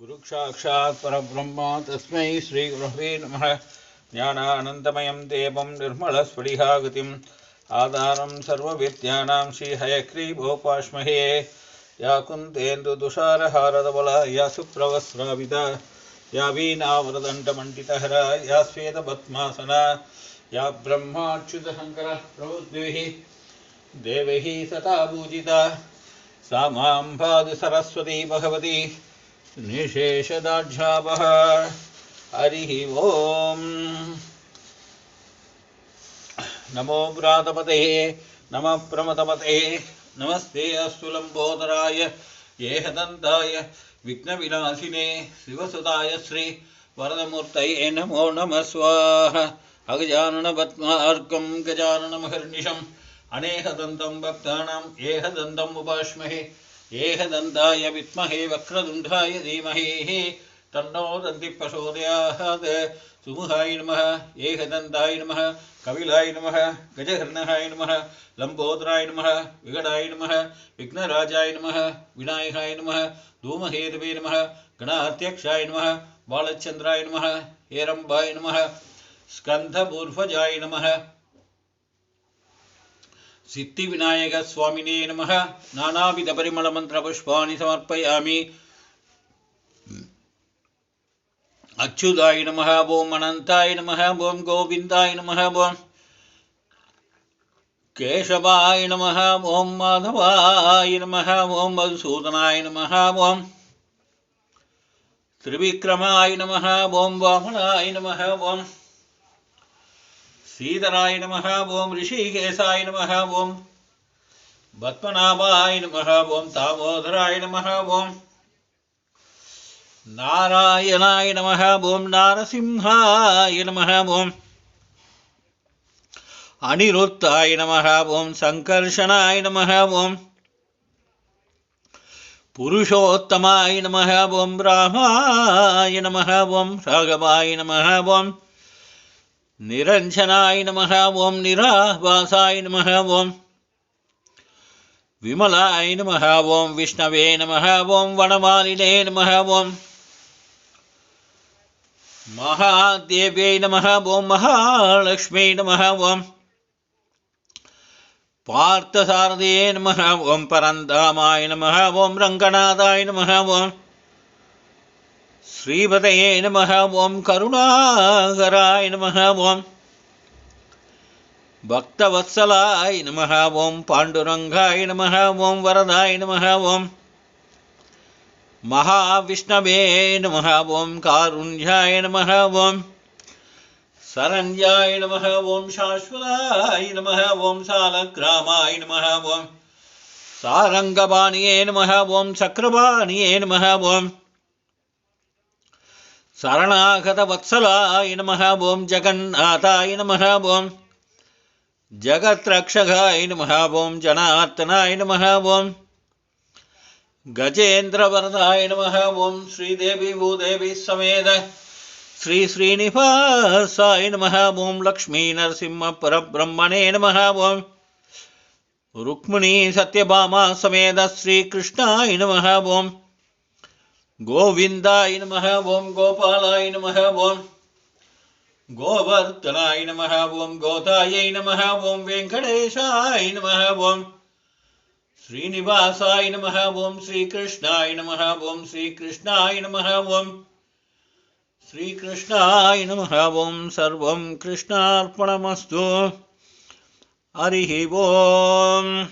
गुरुक्षाक्षात् परब्रह्म तस्मै श्रीगुरवे नमः ज्ञानानन्दमयं देवं निर्मलस्फटिकागतिम् आधारं सर्वविद्यानां श्रीहयग्रीवोपाश्महे या कुन्देन्दुदुषारहारदबला या सुप्रवस्राविदा या वीणावरदण्डमण्डितहरा या स्वेदपद्मासना या ब्रह्माच्युतशङ्करः प्रभुद्भिः देवैः सदा पूजिता सा मां पादु सरस्वती भगवती निशेषदाढ्यापः हरिः ॐ नमो व्रातपते नमः प्रमदपते नमस्ते अस्तु लम्बोदराय, येहदन्ताय, विघ्नविनाशिने, शिवसुताय श्री वरदमूर्तये नमो नमः स्वाहा। अगजाननपद्मार्कं गजाननमहर्निशम् अनेकदन्तं भक्तानाम् एकदन्तम् उपाश्महे एकदन्ताय विद्महे वक्रतुण्डाय धीमहि तन्नो दन्तिः प्रचोदयात्। सुमुहाय नमः एकदन्ताय नमः, कपिलाय नमः, गजहर्णहाय नमः, लम्बोदराय नमः विकटाय नमः, विघ्नराजाय नमः, विनायकाय नमः, धूमहेतवे नमः, गणाध्यक्षाय नमः, बालचन्द्राय नमः, हेरम्बाय नमः, स्कन्धपूर्वजाय नमः सिद्धिविनायकस्वामिने नमः। नानाविधपरिमलमन्त्रपुष्पाणि समर्पयामि। अच्युताय नमः ॐ अनन्ताय नमः ॐ गोविन्दाय नमः ॐ केशवाय नमः ॐ माधवाय नमः ॐ मधुसूदनाय नमः ॐ त्रिविक्रमाय नमः ॐ वामनाय नमः ॐ ஸ்ரீதராய நமக ஓம் ரிஷிகேசாய நமக ஓம் பத்மநாபாய நமக ஓம் தாமோதராய நமக ஓம் நாராயணாய நமக ஓம் நாரசிம்ஹாய நமக ஓம் அனிருத்தாய நமக ஓம் சங்கர்ஷனாய நமக ஓம் புருஷோத்தமாய நமக ஓம் ராமாய நமக ஓம் ராகவாய நமக ஓம் நிரஞ்சனாய் நமக ஓம் நிராபாசாய் நமக ஓம் விமலாய் நமக ஓம் விஷ்ணவே நமக ஓம் வனமாலினே நமக ஓம் மகாதேவியை நமக ஓம் மகாலட்சுமி நமக ஓம் பார்த்தசாரதியே நமக ஓம் பரந்தாமாய் நமக ஓம் ரங்கநாதாய் நமக ஓம் श्रीपतये नमः ॐ करुणाकराय नमः ॐ भक्तवत्सलाय नमः ॐ पाण्डुरङ्गाय नमः ॐ वरदाय नमः ॐ महाविष्णवे नमः ॐ कारुण्याय नमः ॐ शरण्याय नमः ॐ शाश्वताय नमः ॐ सालग्रामाय नमः ॐ सारङ्गपाणिये नमः ॐ चक्रपाणिये नमः ॐ शरणागतवत्सलाय नमः ॐ जगन्नाथाय नमः ॐ जगत्रक्षकाय नमः ॐ जनार्दनाय नमः ॐ गजेन्द्रवरदाय नमः ॐ श्रीदेवी भूदेवी समेत श्री श्रीनिवासाय नमः ॐ लक्ष्मीनरसिंहपरब्रह्मणे नमः ॐ रुक्मिणी सत्यभामा समेत श्रीकृष्णाय नमः ॐ கோவிந்தாய் நமக ஓம் கோபாலாய் நமக ஓம் கோவர்த்தனாய் நமக ஓம் கோதாயை நமக ஓம் வெங்கடேஷாய் நமக ஓம் ஸ்ரீனிவாசாய் நமக ஓம் ஸ்ரீகிருஷ்ணாய் நமக ஓம் ஸ்ரீகிருஷ்ணாய் நமக ஓம் ஸ்ரீகிருஷ்ணாய நம ஓம் சர்வம் கிருஷ்ணார்ப்பணமஸ்து. ஹரிஹி ஓம்.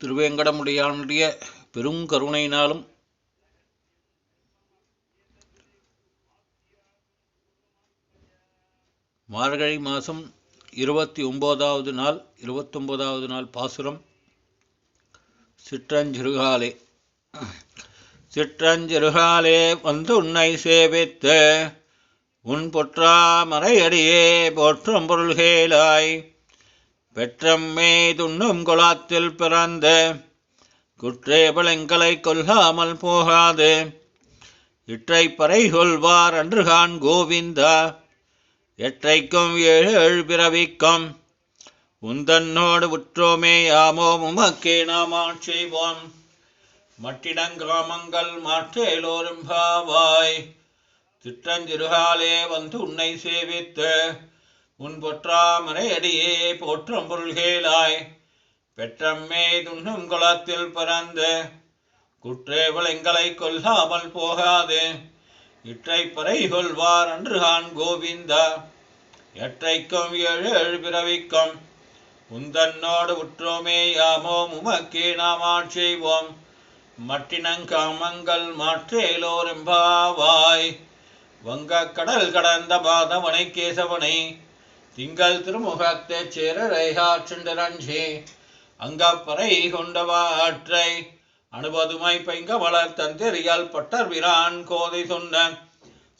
திருவேங்கடமுடியானுடைய பெரும் மார்கழி மாதம் இருபத்தி ஒம்போதாவது நாள் இருபத்தொம்போதாவது நாள் பாசுரம். சிற்றஞ்சிறுகாலே. சிற்றஞ்சிறுகாலே வந்து உன்னை சேவித்து உன் பொற்றாமரையடியே போற்றும் பொருள்கேலாய் பெற்றம்மே துண்ணும் குலாத்தில் பிறந்த குற்றே பழங்களை கொல்லாமல் போகாது. இற்றை பறை கொள்வார் அன்றுகான் கோவிந்தா எற்றைக்கும் ஏழு பிறவிக்கும். உந்தன்னோடு உற்றோமே யாமோ உமக்கே நாம் ஆட்செய்வோம் மட்டிடங்காமங்கள் மாற்றேலோரும்பாவாய் திட்டஞ்சிறுகாலே வந்து உன்னை சேவித்து உன் பொற்றாமரை அடியே போற்றும் பொருள்கேலாய் பெற்றம்மே துண்ணும் குளத்தில் பிறந்து குற்றேவள் எங்களை கொல்லாமல் போகாது. இற்றைப்பறை கொள்வார் அன்றுகான் கோவிந்தா. எற்றைக்கும் ஏழு ஏழு பிறவிக்கும். உந்தன்னோடு உற்றோமே யாமோம் உமக்கே நாம் ஆட்செய்வோம் மட்டினங்காமங்கள் மாற்றேலோரெம்பாவாய் வங்கக் கடல் கடந்த பாதவனை கேசவனை. திங்கள் திருமுகத்தை சேரரைகாற்றுண்டரஞ்சி அங்கப்பறை கொண்டவாற்றை அனுபதுமை பைங்க வளர் தந்தெறியால் பட்டர் விரான் கோதை சொன்ன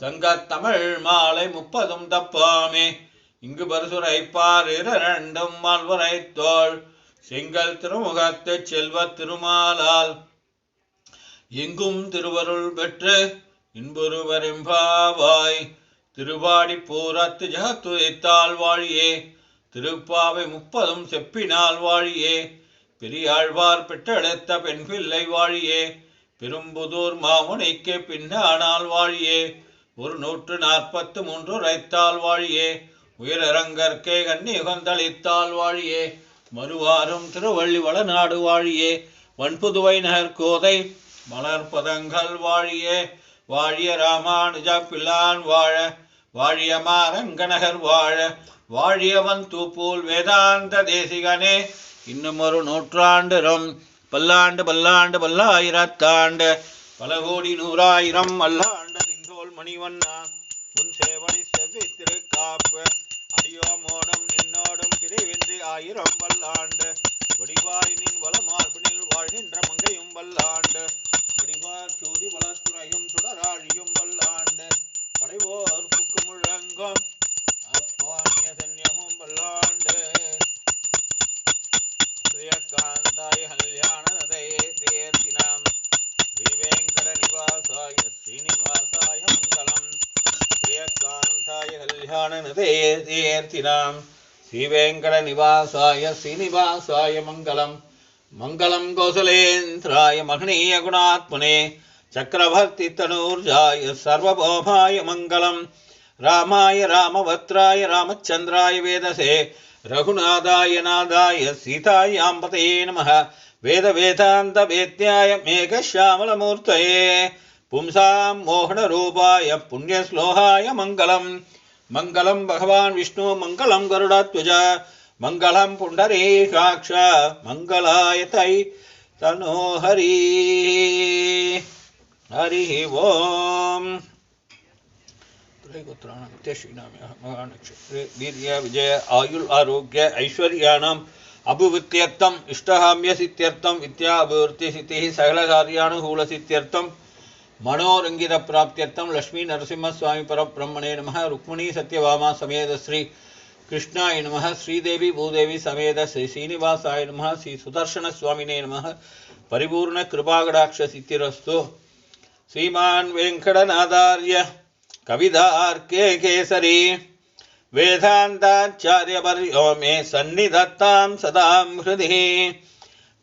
சங்கத்தமிழ் மாலை முப்பதும் தப்பாமே. இங்கு பரிசுரைப்பார் இரண்டும் மால்வரை தோள். செங்கல் திருமுகத்து செல்வ திருமாலால். எங்கும் திருவருள் பெற்று இன்புருவரெம்பாவாய் திருவாடி பூரத்து ஜகத்துரைத்தால் வாழியே. திருப்பாவை முப்பதும் செப்பினால் வாழியே. பெரியாழ்வார் பெற்றெடுத்த பெண் பிள்ளை வாழியே. பெரும்புதூர் மாமுனைக்கு பின்னானால் வாழியே. ஒரு நூற்று நாற்பத்து மூன்று உரைத்தால் வாழியே. உயரங்கற்கே கண்ணி உகந்தளித்தால் வாழியே. மறுவாரும் திருவள்ளிவள நாடு வாழியே. வன்புதுவை நகர் கோதை மலர்பதங்கள் வாழியே. வாழிய ராமானுஜ பிள்ளான் வாழ. வாழிய மாரங்கநகர் வாழ. வாழியவன் தூப்பூல் வேதாந்த தேசிகனே. இன்னும் ஒரு பல்லாண்டு பல்லாண்டு பல்லாயிரத்தாண்டு பல கோடி நூறாயிரம் அல்லாண்டு திங்கோல் மணிவண்ணா உன் சேவடி செவ்வி திருக்காப்பு அடியோமோடும் நின்னோடும் பிரிவின்றி ஆயிரம் பல்லாண்டு ஸ்ரீயகாந்தாய ஸ்ரீவேங்கட நிவாசாய ஸ்ரீனிவாசாய மங்களம். மங்களம் கோசலேந்திராய மகனீய குணாத்மனே. சக்கரவர்த்தி தனூர்ஜாய சர்வபோமாய மங்களம். ராமாய ராமவத்ராய ராமச்சந்திராய வேதசே. ரகுநாதாய நாதாய சீதாயாம்பதே நம வேத வேதாந்த வேத்யாய மேகஷாமலமூர்த்தயே பும்சாம் மோகனரூபாய புண்ணியஸ்லோகாய மங்களம் मङ्गलं भगवान विष्णु मङ्गलं गरुडध्वज मङ्गलं मंगलाय मङ्गलायतै तनो हरि। हरिः ओम। त्रैगोत्राणां श्रीनाम्यः महानक्षत्रे वीर्यविजय आयुल् आरोग्य ऐश्वर्याणाम् विद्या अभिवृत्ति विद्या अभिवृत्तिसिद्धिः सकलकार्यानुकूलसित्यर्थं मनोरङ्गितप्राप्त्यर्थं लक्ष्मीनरसिंहस्वामी परब्रह्मणे नमः। रुक्मिणी सत्यभामा समेत श्री कृष्णाय नमः। श्रीदेवी भूदेवी समेत श्री श्रीनिवासाय नमः। श्री सुदर्शन सुदर्शनस्वामिने नमः। परिपूर्णकृपाकटाक्षसिद्धिरस्तु श्रीमान् वेङ्कटनाथार्य कविदार्के केसरी। वेदान्ताचार्यवर्यो मे सन्निधत्तां सदां हृदि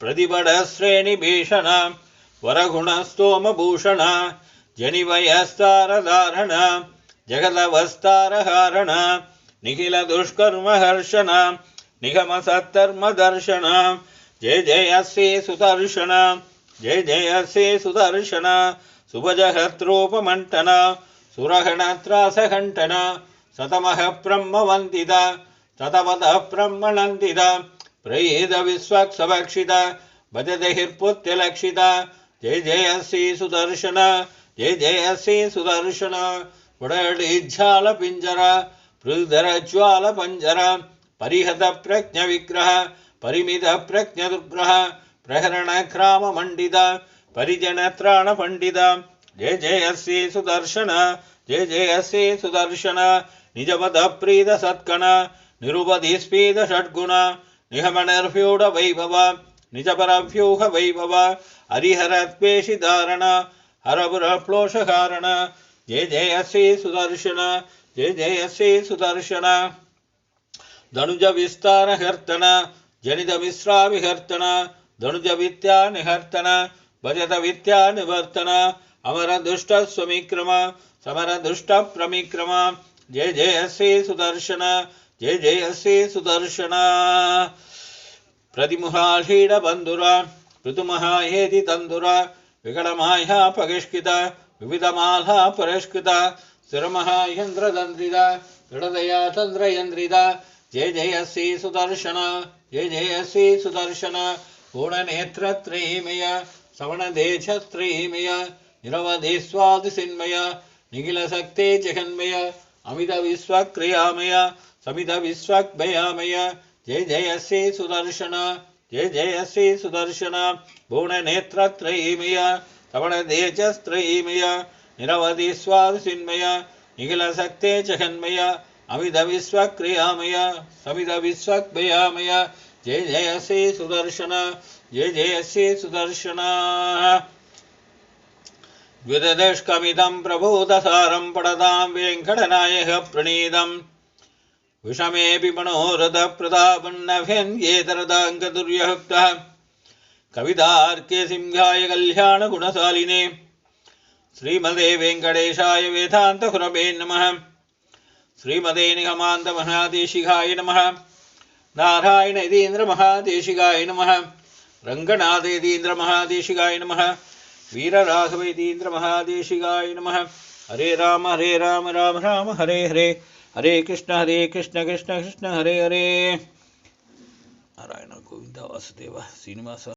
प्रतिपडश्रेणिभीषण वरगुणस्तोमभूषण, जनिवयस्तारधारण, जगदवस्तारहारण, निखिलदुष्कर्महर्षण, निगमसत्कर्मदर्शन, जय जय श्री सुदर्शन, जय जय श्री सुदर्शन सुभजहत्रोपमण्टन सुरगणत्रासघण्टन सतमः ब्रह्मवन्दित ततपदः ब्रह्मणन्दित प्रयेद विश्वक्षभक्षित भजदहिर्पुत्यलक्षित जय जय श्री सुदर्शन, जय जय श्री सुदर्शन। उडडिज्जालपिञ्जर पृदरज्वालपञ्जर परिहत प्रज्ञविग्रह परिमित प्रज्ञदुर्ग्रह प्रहरणक्राममण्डित पंडित। जय जय श्री सुदर्शन, जय जय श्री सुदर्शन। निजपद प्रीत सत्कण निरुपधि स्पीद षड्गुण निगमनर्व्यूढ वैभव। निजपरव्यूह वैभव हरिहरत्वेषि धारण हरपुरप्लोषकारण जय जय श्री सुदर्शन, जय जय श्री सुदर्शन। धनुज विस्तार हर्तन जनित मिश्रा विहर्तन धनुज विद्या निहर्तन भजत विद्या निवर्तन अमर दुष्ट स्वमिक्रम समर दुष्ट प्रमिक्रम जय जय श्री सुदर्शन, जय जय श्री सुदर्शन। ಪ್ರತಿಮುಹಾ ಕ್ಷೀಡಬಂಧುರ ಋತುಮಃ ಹೇದಿ ತಂದುರ ವಿಕಳಮಾಹ್ಯ ಪಗಿಷ್ಕಿತ ವಿವಿಧ ಮಾಲ್ಹ ಪರಿಷ್ಕೃತ ಸುರಮಃ ಯಂದ್ರದಂದ್ರಿದ ದೃಢದಯ ತಂದ್ರಯಂದ್ರಿದ ಜಯ ಜಯ ಶ್ರೀ ಸುದರ್ಶನ, ಜಯ ಜಯ ಶ್ರೀ ಸುದರ್ಶನ ಪೂರ್ಣನೇತ್ರ ತ್ರಯೀಮಯ ಸವಣದೇಶ ತ್ರಯೀಮಯ ನಿರವಧಿ ಸ್ವಾದಿಸಿನ್ಮಯ ನಿಖಿಲ ಶಕ್ತಿ ಜಗನ್ಮಯ ಅಮಿತ ವಿಶ್ವಕ್ರಿಯಾಮಯ ಸಮಿತ ವಿಶ್ವಕ್ಭಯಾಮಯ जय जय श्री सुदर्शन, जय जय श्री सुदर्शन पूर्णनेत्रत्रयीमय श्रवणदेशत्रयीमय निरवधि स्वादसिन्मय अमित विश्वक्रियामय समित विश्वक्भयामय जय जय श्री सुदर्शन, जय जय श्री सुदर्शन। द्विदशकमिदं प्रभूतसारं पडतां वेङ्कटनायक प्रणीतम् विषमेऽपि मनोरथप्रतापन्नभ्यन्येतरदाङ्गदुर्ययुक्तः कवितार्के सिंहाय कल्याणगुणशालिने श्रीमदे वेङ्कटेशाय वेदान्तकुरवे नमः। श्रीमदे निगमान्तमहादेशिकाय नमः। नारायण यतीन्द्रमहादेशिकाय नमः। रङ्गनाथ यतीन्द्रमहादेशिकाय नमः। वीरराघव यतीन्द्रमहादेशिकाय नमः। हरे राम हरे राम राम राम, हरे हरे। ಹರೇ ಕೃಷ್ಣ ಹರೇ ಕೃಷ್ಣ ಕೃಷ್ಣ ಕೃಷ್ಣ ಹರೇ ಹರೇ ನಾರಾಯಣ ಗೋವಿಂದ ವಾಸುದೇವ ಶ್ರೀನಿವಾಸ